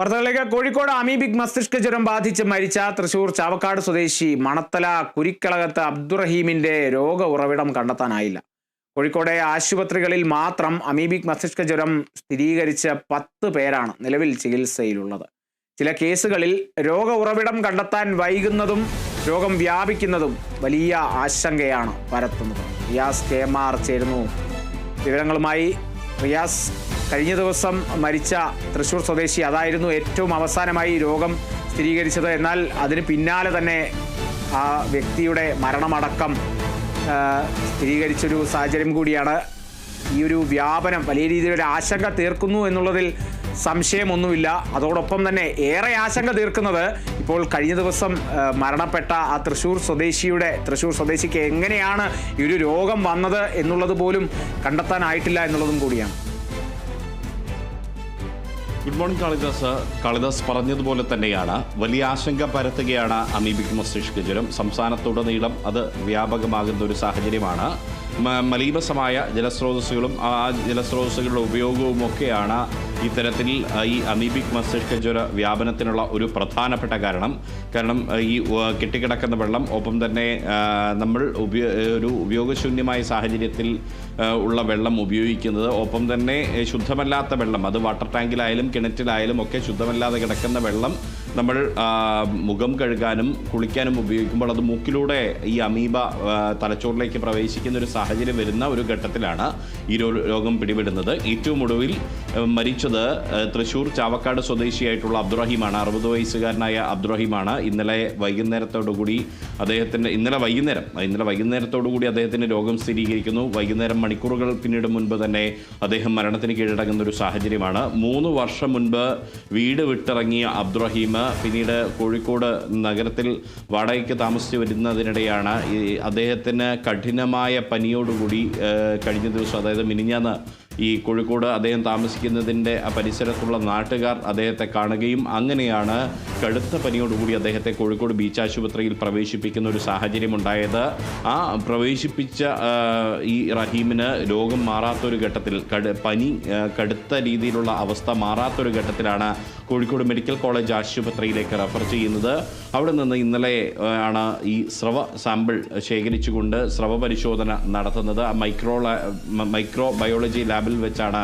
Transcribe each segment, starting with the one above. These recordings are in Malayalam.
വാർത്തകളിലേക്ക് കോഴിക്കോട് അമീബിക് മസ്തിഷ്ക ജ്വരം ബാധിച്ച് മരിച്ച തൃശൂർ ചാവക്കാട് സ്വദേശി മണത്തല കുരിക്കളകത്ത് അബ്ദുറഹീമിന്റെ രോഗ ഉറവിടം കണ്ടെത്താനായില്ല. കോഴിക്കോടെ ആശുപത്രികളിൽ മാത്രം അമീബിക് മസ്തിഷ്ക ജ്വരം സ്ഥിരീകരിച്ച പത്ത് പേരാണ് നിലവിൽ ചികിത്സയിലുള്ളത്. ചില കേസുകളിൽ രോഗ ഉറവിടം കണ്ടെത്താൻ വൈകുന്നതും രോഗം വ്യാപിക്കുന്നതും വലിയ ആശങ്കയാണ് പരത്തുന്നത്. റിയാസ് കെ ആർ ചേരുന്നു. വിവരങ്ങളുമായി റിയാസ് കഴിഞ്ഞ ദിവസം മരിച്ച തൃശൂർ സ്വദേശി അതായിരുന്നു ഏറ്റവും അവസാനമായി രോഗം സ്ഥിരീകരിച്ചത്. എന്നാൽ അതിന് പിന്നാലെ തന്നെ ആ വ്യക്തിയുടെ മരണമടക്കം സ്ഥിരീകരിച്ചൊരു സാഹചര്യം കൂടിയാണ്. ഈ ഒരു വ്യാപനം വലിയ രീതിയിലൊരു ആശങ്ക തീർക്കുന്നു എന്നുള്ളതിൽ സംശയമൊന്നുമില്ല. അതോടൊപ്പം തന്നെ ഏറെ ആശങ്ക തീർക്കുന്നത് ഇപ്പോൾ കഴിഞ്ഞ ദിവസം മരണപ്പെട്ട ആ തൃശ്ശൂർ സ്വദേശിയുടെ തൃശ്ശൂർ സ്വദേശിക്ക് എങ്ങനെയാണ് ഈ ഒരു രോഗം വന്നത് എന്നുള്ളത് പോലും കണ്ടെത്താനായിട്ടില്ല എന്നുള്ളതും കൂടിയാണ്. ഗുഡ് മോർണിംഗ് കാളിദാസ് കാളിദാസ് പറഞ്ഞതുപോലെ തന്നെയാണ്. വലിയ ആശങ്ക പരത്തുകയാണ് അമീബിക് മസ്തിഷ്ക ജ്വരം സംസ്ഥാനത്തുടനീളം അത് വ്യാപകമാകുന്ന ഒരു സാഹചര്യമാണ്. മലീമസമായ ജലസ്രോതസ്സുകളും ആ ജലസ്രോതസ്സുകളുടെ ഉപയോഗവും ഒക്കെയാണ് ഇത്തരത്തിൽ ഈ അമീബിക് മസ്തിഷ്ക ജ്വര വ്യാപനത്തിനുള്ള ഒരു പ്രധാനപ്പെട്ട കാരണം. കാരണം ഈ കെട്ടിക്കിടക്കുന്ന വെള്ളം ഒപ്പം തന്നെ നമ്മൾ ഉപയോ ഒരു ഉപയോഗശൂന്യമായ സാഹചര്യത്തിൽ ഉള്ള വെള്ളം ഉപയോഗിക്കുന്നത്. ഒപ്പം തന്നെ ശുദ്ധമല്ലാത്ത വെള്ളം അത് വാട്ടർ ടാങ്കിലായാലും കിണറ്റിലായാലും ഒക്കെ ശുദ്ധമല്ലാതെ കിടക്കുന്ന വെള്ളം നമ്മൾ മുഖം കഴുകാനും കുളിക്കാനും ഉപയോഗിക്കുമ്പോൾ അത് മൂക്കിലൂടെ ഈ അമീബ തലച്ചോറിലേക്ക് പ്രവേശിക്കുന്ന ഒരു സാഹചര്യം വരുന്ന ഒരു ഘട്ടത്തിലാണ് ഈ രോഗം പിടിപെടുന്നത്. ഏറ്റവും ഒടുവിൽ മരിച്ചത് തൃശൂർ ചാവക്കാട് സ്വദേശിയായിട്ടുള്ള അബ്ദുറഹീമാണ്. അറുപത് വയസ്സുകാരനായ അബ്ദുറഹീമാണ്. ഇന്നലെ വൈകുന്നേരത്തോടുകൂടി അദ്ദേഹത്തിന്റെ ഇന്നലെ വൈകുന്നേരം ഇന്നലെ വൈകുന്നേരത്തോടുകൂടി അദ്ദേഹത്തിന് രോഗം സ്ഥിരീകരിക്കുന്നു. വൈകുന്നേരം മണിക്കൂറുകൾ പിന്നീട് മുൻപ് തന്നെ അദ്ദേഹം മരണത്തിന് കീഴടങ്ങുന്ന ഒരു സാഹചര്യമാണ്. മൂന്ന് വർഷം മുൻപ് വീട് വിട്ടിറങ്ങിയ അബ്ദുറഹീം പിന്നീട് കോഴിക്കോട് നഗരത്തിൽ വാടകയ്ക്ക് താമസിച്ച് വരുന്നതിനിടെയാണ് ഈ അദ്ദേഹത്തിന് കഠിനമായ പനിയോടുകൂടി കഴിഞ്ഞ ദിവസം അതായത് മിനിഞ്ഞാന്ന് ഈ കോഴിക്കോട് അദ്ദേഹം താമസിക്കുന്നതിന്റെ പരിസരത്തുള്ള നാട്ടുകാർ അദ്ദേഹത്തെ കാണുകയും അങ്ങനെയാണ് കടുത്ത പനിയോടുകൂടി അദ്ദേഹത്തെ കോഴിക്കോട് ബീച്ച് ആശുപത്രിയിൽ പ്രവേശിപ്പിക്കുന്ന ഒരു സാഹചര്യം ഉണ്ടായത് ആ പ്രവേശിപ്പിച്ച ഈ റഹീമിന് രോഗം മാറാത്തൊരു ഘട്ടത്തിൽ കടു പനി കടുത്ത രീതിയിലുള്ള അവസ്ഥ മാറാത്തൊരു ഘട്ടത്തിലാണ് കോഴിക്കോട് മെഡിക്കൽ കോളേജ് ആശുപത്രിയിലേക്ക് റെഫർ ചെയ്യുന്നത്. അവിടെ നിന്ന് ഇന്നലെ ആണ് ഈ സ്രവ സാമ്പിൾ ശേഖരിച്ചുകൊണ്ട് സ്രവ പരിശോധന നടത്തുന്നത്. മൈക്രോ മൈക്രോ ബയോളജി ലാബിൽ വെച്ചാണ്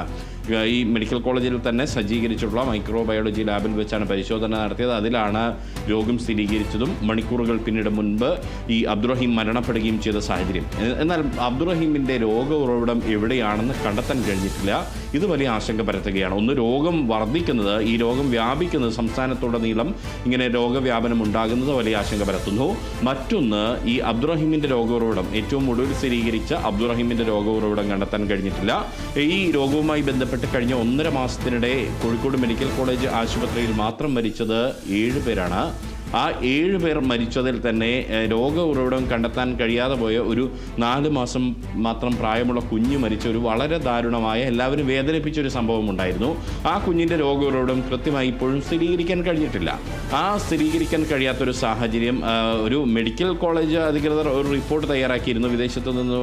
ഈ മെഡിക്കൽ കോളേജിൽ തന്നെ സജ്ജീകരിച്ചിട്ടുള്ള മൈക്രോബയോളജി ലാബിൽ വെച്ചാണ് പരിശോധന നടത്തിയത്. അതിലാണ് രോഗം സ്ഥിരീകരിച്ചതും മണിക്കൂറുകൾ പിന്നീട് മുൻപ് ഈ അബ്ദുറഹീം മരണപ്പെടുകയും ചെയ്ത സാഹചര്യം. എന്നാൽ അബ്ദുറഹീമിന്റെ രോഗ ഉറവിടം എവിടെയാണെന്ന് കണ്ടെത്താൻ കഴിഞ്ഞിട്ടില്ല. ഇത് വലിയ ആശങ്ക പരത്തുകയാണ്. ഒന്ന് രോഗം വർദ്ധിക്കുന്നത് ഈ രോഗം വ്യാപിക്കുന്നത് സംസ്ഥാനത്തുടനീളം ഇങ്ങനെ രോഗവ്യാപനം ഉണ്ടാകുന്നത് വലിയ ആശങ്ക പരത്തുന്നു. മറ്റൊന്ന് ഈ അബ്ദുറഹീമിന്റെ രോഗ ഉറവിടം ഏറ്റവും ഒടുവിൽ സ്ഥിരീകരിച്ച അബ്ദുറഹീമിന്റെ രോഗ ഉറവിടം കണ്ടെത്താൻ കഴിഞ്ഞിട്ടില്ല. ഈ രോഗവുമായി ബന്ധപ്പെട്ട് കഴിഞ്ഞ ഒന്നര മാസത്തിനിടെ കോഴിക്കോട് മെഡിക്കൽ കോളേജ് ആശുപത്രിയിൽ മാത്രം മരിച്ചത് ഏഴ് പേരാണ്. ആ ഏഴ് പേർ മരിച്ചതിൽ തന്നെ രോഗ ഉറവിടം കണ്ടെത്താൻ കഴിയാതെ പോയ ഒരു നാല് മാസം മാത്രം പ്രായമുള്ള കുഞ്ഞ് മരിച്ച ഒരു വളരെ ദാരുണമായ എല്ലാവരും വേദനിപ്പിച്ച ഒരു സംഭവം ഉണ്ടായിരുന്നു. ആ കുഞ്ഞിന്റെ രോഗ ഉറവിടം കൃത്യമായി ഇപ്പോഴും സ്ഥിരീകരിക്കാൻ കഴിഞ്ഞിട്ടില്ല. ആ സ്ഥിരീകരിക്കാൻ കഴിയാത്തൊരു സാഹചര്യം ഒരു മെഡിക്കൽ കോളേജ് അധികൃതർ ഒരു റിപ്പോർട്ട് തയ്യാറാക്കിയിരുന്നു. വിദേശത്ത് നിന്ന്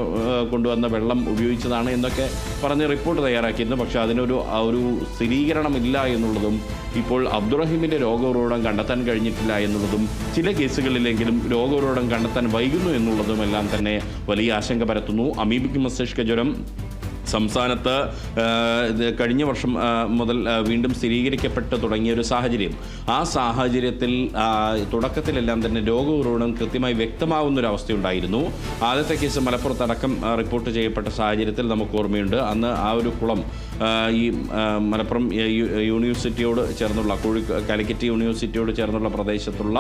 കൊണ്ടുവന്ന വെള്ളം ഉപയോഗിച്ചതാണ് എന്നൊക്കെ പറഞ്ഞ് റിപ്പോർട്ട് തയ്യാറാക്കിയിരുന്നു. പക്ഷേ അതിനൊരു ഒരു സ്ഥിരീകരണമില്ല എന്നുള്ളതും ഇപ്പോൾ അബ്ദുറഹിമിന്റെ രോഗ ഉറവിടം കണ്ടെത്താൻ കഴിഞ്ഞിട്ടില്ല എന്നുള്ളതും ചില കേസുകളിലെങ്കിലും രോഗ ഉറവിടം കണ്ടെത്താൻ വൈകുന്നു എന്നുള്ളതുമെല്ലാം തന്നെ വലിയ ആശങ്ക പരത്തുന്നു. അമീബിക് മസ്തിഷ്ക ജ്വരം സംസ്ഥാനത്ത് കഴിഞ്ഞ വർഷം മുതൽ വീണ്ടും സ്ഥിരീകരിക്കപ്പെട്ട് തുടങ്ങിയ ഒരു സാഹചര്യം. ആ സാഹചര്യത്തിൽ തുടക്കത്തിലെല്ലാം തന്നെ രോഗ ഉറവിടം കൃത്യമായി വ്യക്തമാവുന്ന ഒരു അവസ്ഥയുണ്ടായിരുന്നു ആദ്യത്തെ കേസ് മലപ്പുറത്തടക്കം റിപ്പോർട്ട് ചെയ്യപ്പെട്ട സാഹചര്യത്തിൽ നമുക്ക് ഓർമ്മയുണ്ട്. അന്ന് ആ ഒരു കുളം ഈ മലപ്പുറം യൂണിവേഴ്സിറ്റിയോട് ചേർന്നുള്ള കോഴി കാലിക്കറ്റ് യൂണിവേഴ്സിറ്റിയോട് ചേർന്നുള്ള പ്രദേശത്തുള്ള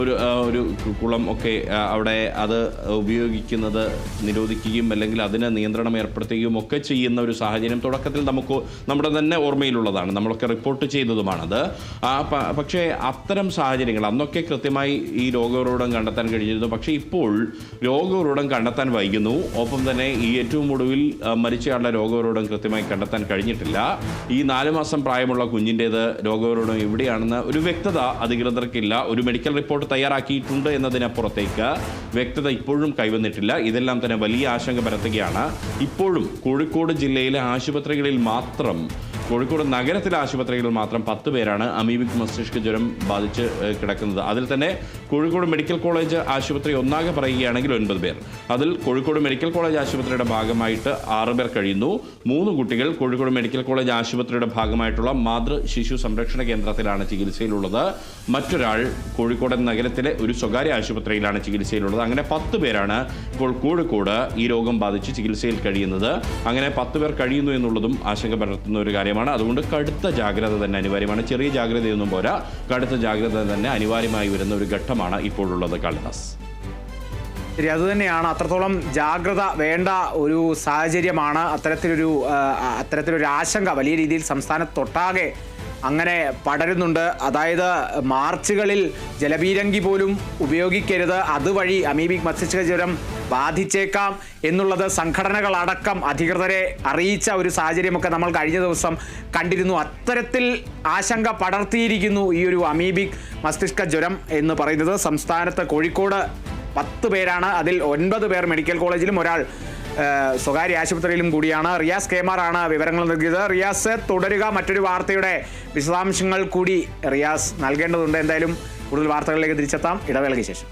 ഒരു ഒരു കുളം ഒക്കെ അവിടെ അത് ഉപയോഗിക്കുന്നത് നിരോധിക്കുകയും അല്ലെങ്കിൽ അതിന് നിയന്ത്രണം ഏർപ്പെടുത്തുകയും ഒക്കെ ചെയ്യുന്ന ഒരു സാഹചര്യം തുടക്കത്തിൽ നമുക്ക് നമ്മുടെ തന്നെ ഓർമ്മയിലുള്ളതാണ്. നമ്മളൊക്കെ റിപ്പോർട്ട് ചെയ്തതുമാണത്. പക്ഷേ അത്തരം സാഹചര്യങ്ങൾ അന്നൊക്കെ കൃത്യമായി ഈ രോഗോറോടം കണ്ടെത്താൻ കഴിഞ്ഞിരുന്നു. പക്ഷേ ഇപ്പോൾ രോഗോറോടം കണ്ടെത്താൻ വൈകുന്നു. ഒപ്പം തന്നെ ഈ ഏറ്റവും ഒടുവിൽ മരിച്ചയാളുടെ രോഗോറോടം കൃത്യമായി കണ്ടെത്താൻ കഴിഞ്ഞിട്ടില്ല. ഈ നാല് മാസം പ്രായമുള്ള കുഞ്ഞിന്റേത് രോഗോറോടം എവിടെയാണെന്ന് ഒരു വ്യക്തത അധികൃതർക്കില്ല. ഒരു മെഡിക്കൽ റിപ്പോർട്ട് തയ്യാറാക്കിയിട്ടുണ്ട് എന്നതിനപ്പുറത്തേക്ക് വ്യക്തത ഇപ്പോഴും കൈവന്നിട്ടില്ല. ഇതെല്ലാം തന്നെ വലിയ ആശങ്ക പരത്തുകയാണ്. ഇപ്പോഴും കോഴിക്കോട് ജില്ലയിലെ ആശുപത്രികളിൽ മാത്രം കോഴിക്കോട് നഗരത്തിലെ ആശുപത്രികളിൽ മാത്രം പത്ത് പേരാണ് അമീബിക് മസ്തിഷ്ക ജ്വരം ബാധിച്ച് കിടക്കുന്നത്. അതിൽ തന്നെ കോഴിക്കോട് മെഡിക്കൽ കോളേജ് ആശുപത്രി ഒന്നാകെ പറയുകയാണെങ്കിൽ ഒൻപത് പേർ. അതിൽ കോഴിക്കോട് മെഡിക്കൽ കോളേജ് ആശുപത്രിയുടെ ഭാഗമായിട്ട് ആറ് പേർ കഴിയുന്നു. മൂന്ന് കുട്ടികൾ കോഴിക്കോട് മെഡിക്കൽ കോളേജ് ആശുപത്രിയുടെ ഭാഗമായിട്ടുള്ള മാതൃ ശിശു സംരക്ഷണ കേന്ദ്രത്തിലാണ് ചികിത്സയിലുള്ളത്. മറ്റൊരാൾ കോഴിക്കോട് നഗരത്തിലെ ഒരു സ്വകാര്യ ആശുപത്രിയിലാണ് ചികിത്സയിലുള്ളത്. അങ്ങനെ പത്ത് പേരാണ് ഇപ്പോൾ കോഴിക്കോട് ഈ രോഗം ബാധിച്ച് ചികിത്സയിൽ കഴിയുന്നത്. അങ്ങനെ പത്ത് പേർ കഴിയുന്നു എന്നുള്ളതും ആശങ്ക പരത്തുന്ന ഒരു കാര്യമാണ്. അതുകൊണ്ട് കടുത്ത ജാഗ്രത തന്നെ അനിവാര്യമാണ്. ചെറിയ ജാഗ്രതയൊന്നും പോരാ. കടുത്ത ജാഗ്രത തന്നെ അനിവാര്യമായി വരുന്ന ഒരു ഘട്ടമാണ് ഇപ്പോഴുള്ളത് കാളിദാസ്. ശരി അതുതന്നെയാണ് അത്രത്തോളം ജാഗ്രത വേണ്ട ഒരു സാഹചര്യമാണ്. അത്തരത്തിലൊരു അത്തരത്തിലൊരു ആശങ്ക വലിയ രീതിയിൽ സംസ്ഥാനത്തൊട്ടാകെ അങ്ങനെ പടരുന്നുണ്ട്. അതായത് മാർച്ചുകളിൽ ജലപീരങ്കി പോലും ഉപയോഗിക്കരുത്. അതുവഴി അമീബിക് മസ്തിഷ്ക ജ്വരം ബാധിച്ചേക്കാം എന്നുള്ളത് സംഘടനകളടക്കം അധികൃതരെ അറിയിച്ച ഒരു സാഹചര്യമൊക്കെ നമ്മൾ കഴിഞ്ഞ ദിവസം കണ്ടിരുന്നു. അത്തരത്തിൽ ആശങ്ക പടർത്തിയിരിക്കുന്നു ഈ ഒരു അമീബിക് മസ്തിഷ്ക ജ്വരം എന്ന് പറയുന്നത്. സംസ്ഥാനത്ത് കോഴിക്കോട് പത്ത് പേരാണ്. അതിൽ ഒൻപത് പേർ മെഡിക്കൽ കോളേജിലും ഒരാൾ സ്വകാര്യ ആശുപത്രിയിലും കൂടിയാണ്. റിയാസ് കേമാർ ആണ് വിവരങ്ങൾ നൽകിയത്. റിയാസ് തുടരുക. മറ്റൊരു വാർത്തയുടെ വിശദാംശങ്ങൾ കൂടി റിയാസ് നൽകേണ്ടതുണ്ട്. എന്തായാലും കൂടുതൽ വാർത്തകളിലേക്ക് തിരിച്ചെത്താം. ഇടവേളയ്ക്ക് ശേഷം.